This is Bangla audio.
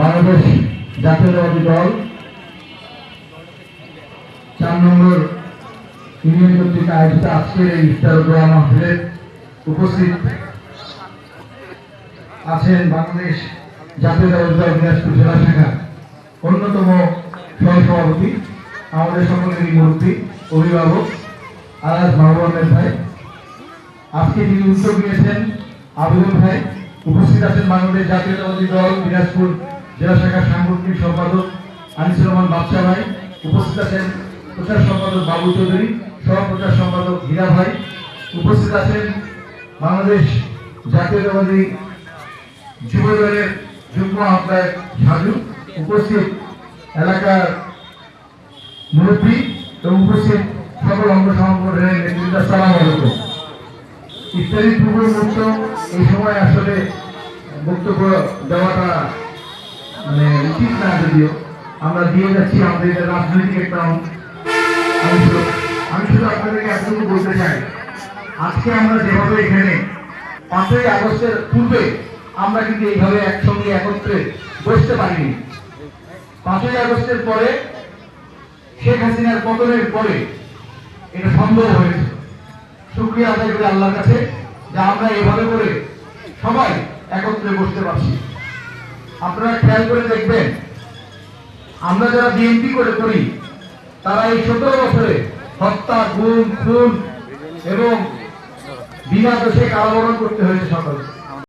বাংলাদেশ জাতীয়তাবাদী দল চার নম্বর ইউনিয়ন কর্তৃক আয়োজিত আজকের এই ইফতার দোয়া মাহফিলের উপস্থিত আছেন বাংলাদেশ জাতীয়তাবাদী দল দিনাজপুর জেলা শাখা অন্যতম সহসভাপতি, আমাদের সকলেরই মুরব্বী, অভিভাবক আলাজ মাহবুবের ভাই। আজকে যিনি উদ্যোগ নিয়েছেন আবেদন ভাই উপস্থিত আছেন বাংলাদেশ জাতীয়তাবাদী দল, দিনাজপুর জেলা শাখার সাংগঠনিক সম্পাদক আনিসুর রহমান বাদশা ভাই, উপস্থিত আছেন প্রচার সম্পাদক বাবু চৌধুরী, সহ প্রচার সম্পাদক হীরা ভাই, উপস্থিত আছেন বাংলাদেশ জাতীয়তাবাদী যুব দলের যুগ্ম আহ্বায়ক সাজু, উপস্থিত এলাকার মুরব্বী এবং উপস্থিত সকল অঙ্গ সংগঠনের নেতৃত্ব সালাম ইত্যাদি পূর্ব মুহূর্ত এই বক্তব্য দেওয়াটা মানে উচিত না যদিও। আমরা দিয়ে যাচ্ছি, আমাদের রাজনৈতিক একটা আমি শুধু আপনাদেরকে এতটুকু বলতে চাই, আজকে আমরা যেভাবে এখানে পাঁচই আগস্টের পূর্বে আমরা কিন্তু এইভাবে একসঙ্গে একত্রে বসতে পারিনি। পাঁচই আগস্টের পরে শেখ হাসিনার পতনের পরে এটা সম্ভব হয়েছে। শুক্রিয়া আদায় করি আল্লাহর কাছে, যে আমরা এভাবে করে সবাই একত্রে বসতে পারছি। আপনারা খেয়াল করে দেখবেন, আমরা যারা বিএনপি করে করি, তারা এই সতেরো বছরে হত্যা, গুম, খুন এবং বিনা দোষে কারাবরণ করতে হয়েছে সকল